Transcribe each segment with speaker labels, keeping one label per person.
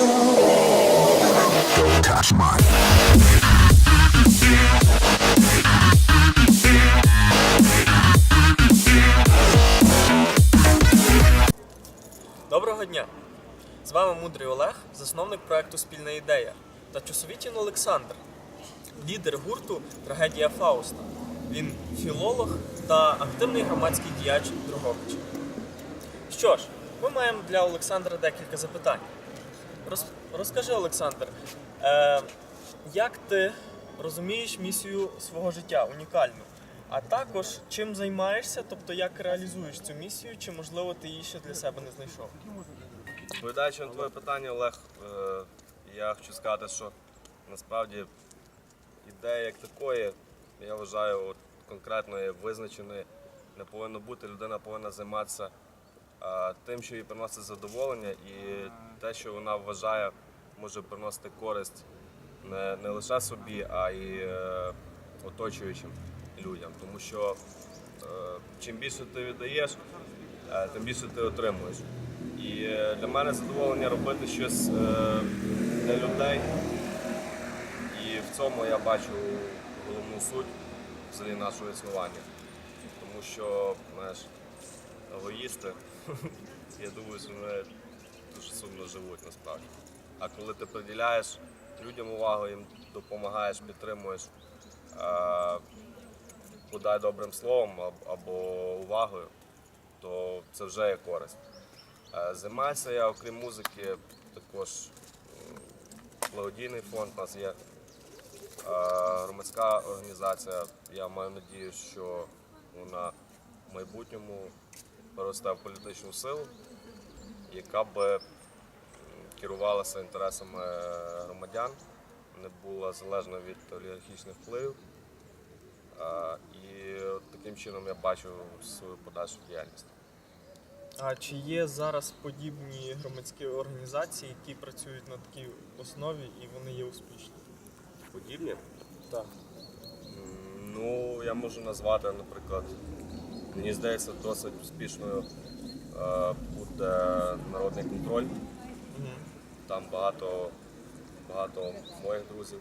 Speaker 1: Доброго дня! З вами мудрий Олег, засновник проекту Спільна ідея та Чосовітін Олександр, лідер гурту Трагедія Фауста. Він філолог та активний громадський діяч Дрогобича. Що ж, ми маємо для Олександра декілька запитань. Роз- розкажи, Олександр, е, як ти розумієш місію свого життя унікальну? А також чим займаєшся, тобто як реалізуєш цю місію, чи можливо ти її ще для себе не знайшов?
Speaker 2: Відповідаючи на твоє питання, Олег, е, я хочу сказати, що насправді ідеї як такої, я вважаю, от, конкретної, визначеної не повинно бути. Людина повинна займатися тим, що їй приносить задоволення, і те, що вона вважає, може приносити користь не, не лише собі, а й е, оточуючим людям. Тому що е, чим більше ти віддаєш, е, тим більше ти отримуєш. І е, для мене задоволення робити щось е, для людей. І в цьому я бачу головну суть взагалі нашого існування. Тому що, знаєш, егоїсти, я думаю, що вони дуже сумно живуть насправді. А коли ти приділяєш людям увагу, їм допомагаєш, підтримуєш, е, подай добрим словом або увагою, то це вже є користь. Е, Займаюся я, окрім музики, також благодійний фонд у нас є. е, Громадська організація. Я маю надію, що вона в майбутньому переросте політичну силу, яка би керувалася інтересами громадян, не була залежна від олігархічних впливів. Е, І от таким чином я бачу свою подальшу діяльність.
Speaker 1: А чи є зараз подібні громадські організації, які працюють на такій основі і вони є успішні?
Speaker 2: Подібні?
Speaker 1: Так.
Speaker 2: Ну, я можу назвати, наприклад, мені здається, досить успішною е, буде народний контроль. Там багато, багато моїх друзів.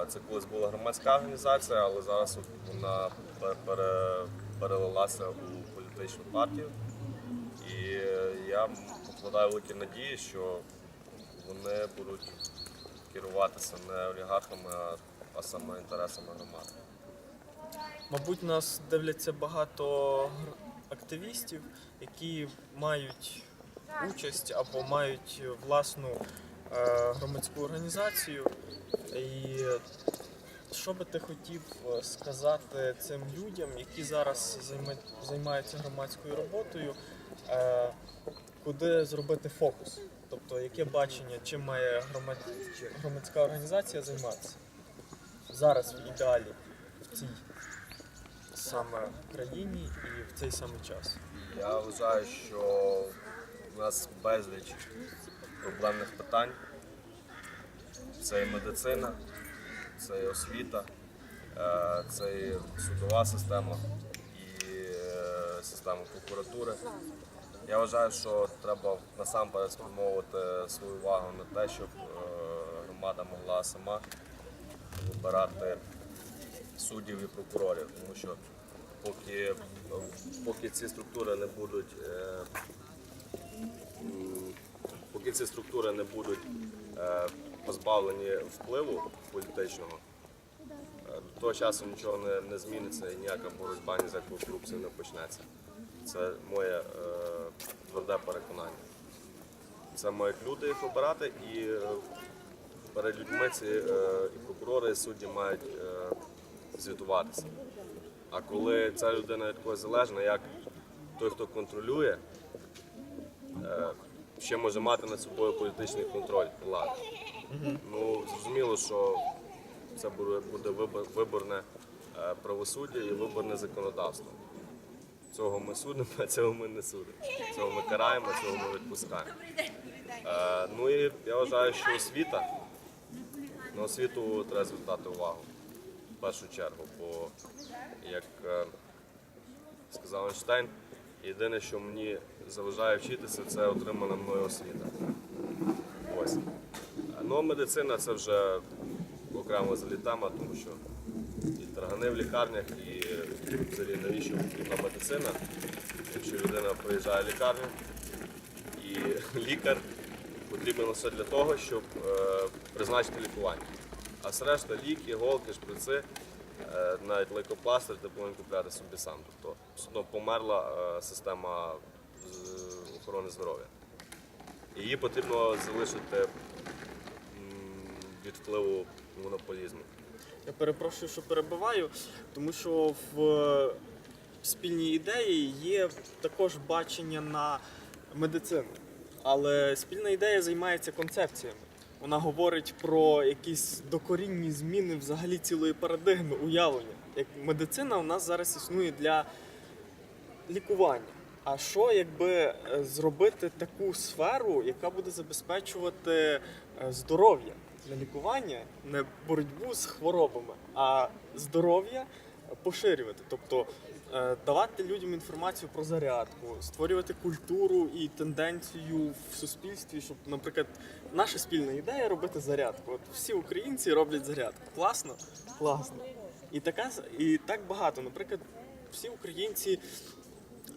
Speaker 2: Е, Це колись була громадська організація, але зараз вона перелилася у політичну партію. І я покладаю великі надії, що вони будуть керуватися не олігархами, а саме інтересами громади.
Speaker 1: Мабуть, нас дивляться багато активістів, які мають участь або мають власну е, громадську організацію. І що би ти хотів е, сказати цим людям, які зараз займаються громадською роботою, е, куди зробити фокус? Тобто, яке бачення, чим має громад- громадська організація займатися зараз в ідеалі в цій саме країні і в цей самий час.
Speaker 2: Я вважаю, що у нас безліч проблемних питань. Це і медицина, це і освіта, е, це і судова система і е, система прокуратури. Я вважаю, що треба насамперед спрямовувати свою увагу на те, щоб е, громада могла сама вибирати суддів і прокурорів, тому що поки, поки ці структури не будуть е, поки ці структури не будуть е, позбавлені впливу політичного, е, до того часу нічого не, не зміниться і ніяка боротьба ні за корупцію не почнеться. Це моє е, тверде переконання. Це мають люди їх обирати, і е, перед людьми ці е, і прокурори, і судді мають е, звітуватися. А коли ця людина від когось залежна, як той, хто контролює, е, ще може мати над собою політичний контроль влади. Ну, зрозуміло, що це буде виборне е, правосуддя і виборне законодавство. Цього ми судимо, а цього ми не судимо. Цього ми караємо, цього ми відпускаємо. Е, ну і я вважаю, що освіта, на освіту треба звертати увагу в першу чергу, бо як е, сказав Ейнштейн, єдине, що мені заважає вчитися, це отримана мною освіта. А, Ну, медицина це вже окремо взагалі тема, тому що і таргани в лікарнях, і взагалі навіщо потрібна медицина, якщо людина приїжджає в лікарню, і лікар потрібен лише для того, щоб е, призначити лікування. А все решта ліки, голки, шприци, е, навіть лейкопластир ти повинен купляти собі сам. Тобто все одно померла е, система охорони здоров'я. Її потрібно залишити від впливу монополізму.
Speaker 1: Я перепрошую, що перебиваю, тому що в е, спільній ідеї є також бачення на медицину. Але спільна ідея займається концепціями. Вона говорить про якісь докорінні зміни взагалі цілої парадигми уявлення. Як медицина у нас зараз існує для лікування. А що якби е, зробити таку сферу, яка буде забезпечувати е, здоров'я для лікування, не боротьбу з хворобами, а здоров'я поширювати, тобто е, давати людям інформацію про зарядку, створювати культуру і тенденцію в суспільстві, щоб, наприклад, наша спільна ідея робити зарядку. От всі українці роблять зарядку. Класно? Класно. І така і так багато. Наприклад, всі українці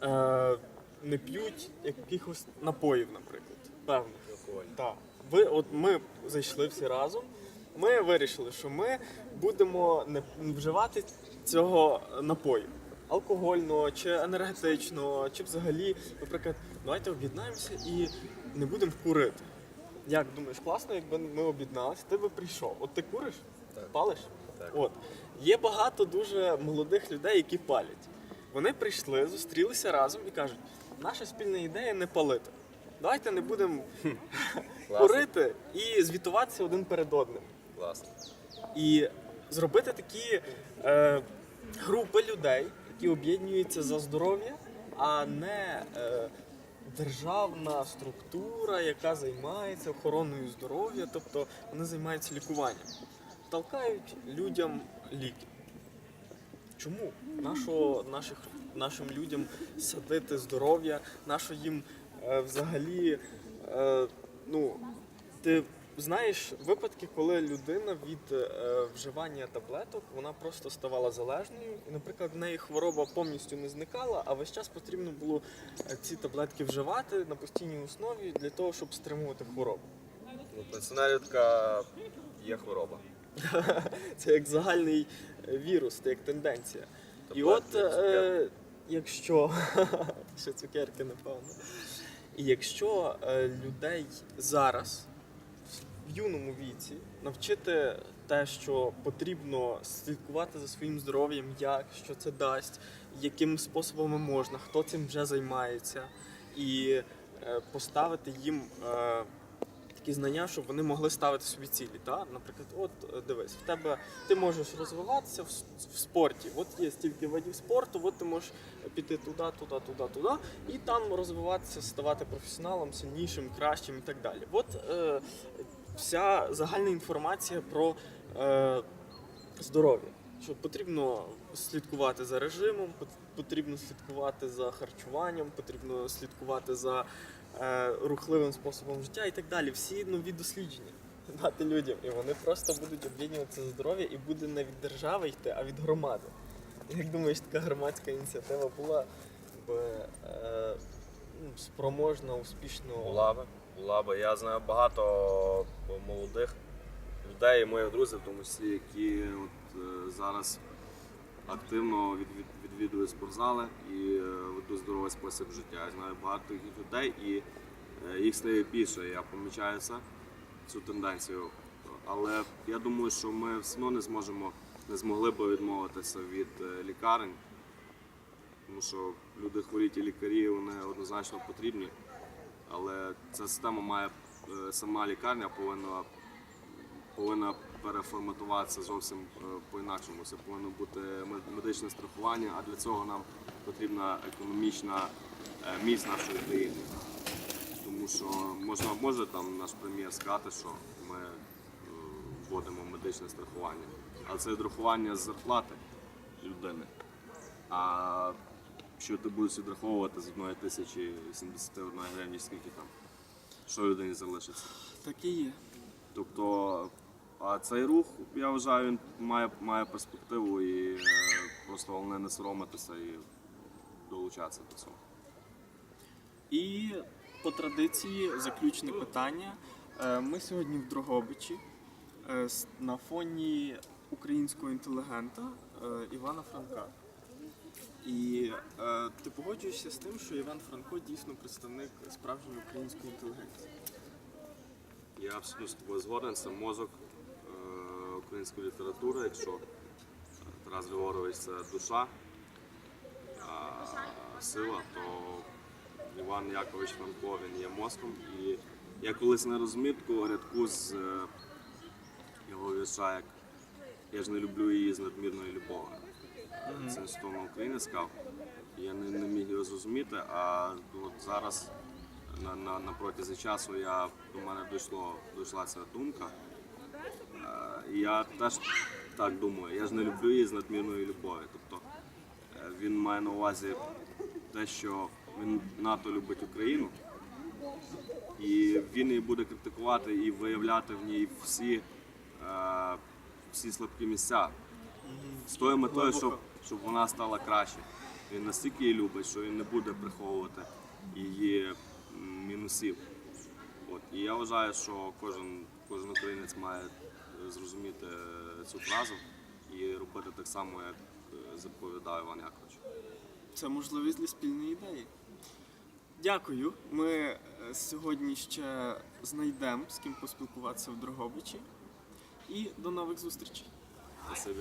Speaker 1: е, не п'ють якихось напоїв, наприклад. Певних. Так. Ви, от ми зайшли всі разом. Ми вирішили, що ми будемо не вживати цього напою. Алкогольного чи енергетичного, чи взагалі, наприклад, давайте об'єднаємося і не будемо курити. Як думаєш, класно, якби ми об'єдналися, ти би прийшов. От ти куриш?
Speaker 2: Так.
Speaker 1: Палиш?
Speaker 2: Так.
Speaker 1: От. Є багато дуже молодих людей, які палять. Вони прийшли, зустрілися разом і кажуть, наша спільна ідея не палити. Давайте не будемо курити і звітуватися один перед одним.
Speaker 2: Класно.
Speaker 1: І зробити такі е, групи людей, які об'єднуються за здоров'я, а не е, державна структура, яка займається охороною здоров'я, тобто вони займаються лікуванням. Толкають людям ліки. Чому? Нашо, наших, нашим людям садити здоров'я, нашо їм е, взагалі. Е, ну, ти знаєш випадки, коли людина від е, вживання таблеток вона просто ставала залежною, і, наприклад, в неї хвороба повністю не зникала, а весь час потрібно було е, ці таблетки вживати на постійній основі для того, щоб стримувати хворобу.
Speaker 2: Ну, така є хвороба.
Speaker 1: Це як загальний е, вірус, це як тенденція. І от е, якщо ще цукерки, напевно. І якщо е, людей зараз в юному віці навчити те, що потрібно слідкувати за своїм здоров'ям, як, що це дасть, якими способами можна, хто цим вже займається, і е, поставити їм е, такі знання, щоб вони могли ставити собі цілі. Та? Наприклад, от е, дивись, в тебе ти можеш розвиватися в, в спорті. От є стільки видів спорту, от ти можеш піти туди, туди, туди, туди, і там розвиватися, ставати професіоналом, сильнішим, кращим і так далі. От е, вся загальна інформація про е, здоров'я. Що потрібно слідкувати за режимом, потрібно слідкувати за харчуванням, потрібно слідкувати за рухливим способом життя і так далі. Всі нові дослідження дати людям, і вони просто будуть об'єднуватися здоров'я і буде не від держави йти, а від громади. Як думаєш, така громадська ініціатива була б е, ну, спроможна, успішно
Speaker 2: Була би, була би. Я знаю багато молодих людей, моїх друзів, в тому числі, які от, е, зараз активно від, від- спортзали і е, ведуть здоровий спосіб життя. Я знаю багато людей, і е, їх стає більше. Я помічаю це, цю тенденцію. Але я думаю, що ми все одно не зможемо, не змогли би відмовитися від е, лікарень. Тому що люди хворіють і лікарі, вони однозначно потрібні. Але ця система має сама лікарня повинна, повинна переформатуватися зовсім е, по-інакшому. Це повинно бути медичне страхування, а для цього нам потрібна економічна е, міць нашої країни. Тому що можна може там наш прем'єр сказати, що ми е, вводимо медичне страхування, але це відрахування з зарплати людини. А що ти будеш відраховувати з 1 тисячі 71 гривні, скільки там? що людині залишиться.
Speaker 1: Так і є.
Speaker 2: Тобто, а цей рух, я вважаю, він має, має перспективу і е, просто головне не соромитися і долучатися до цього.
Speaker 1: І по традиції заключне питання. Е, Ми сьогодні в Дрогобичі е, на фоні українського інтелігента Івана Франка. І е, ти погоджуєшся з тим, що Іван Франко дійсно представник справжньої української інтелігенції?
Speaker 2: Я абсолютно з тобою згоден, це мозок української літератури. Якщо е, Тарас Григорович це душа, сила, то Іван Якович Франко він є мозком. І я колись не розумів такого рядку з е, його вірша, як я ж не люблю її з надмірною любов'ю. Це стосовно України сказав. Я не, не міг його зрозуміти, а от зараз на, на, на протязі часу я, до мене дійшло, дійшла ця думка. Я теж так думаю, я ж не люблю її з надмірною любов'ю. Тобто е, він має на увазі те, що він НАТО любить Україну, і він її буде критикувати і виявляти в ній всі, е, всі слабкі місця. З тою метою, щоб, щоб вона стала краще. Він настільки її любить, що він не буде приховувати її мінусів. От. І я вважаю, що кожен, кожен українець має зрозуміти е, цю фразу і робити так само, як заповідає заповідав Іван Якович.
Speaker 1: Це можливість для спільної ідеї. Дякую. Ми е, сьогодні ще знайдемо з ким поспілкуватися в Дрогобичі. І до нових зустрічей.
Speaker 2: Спасибі.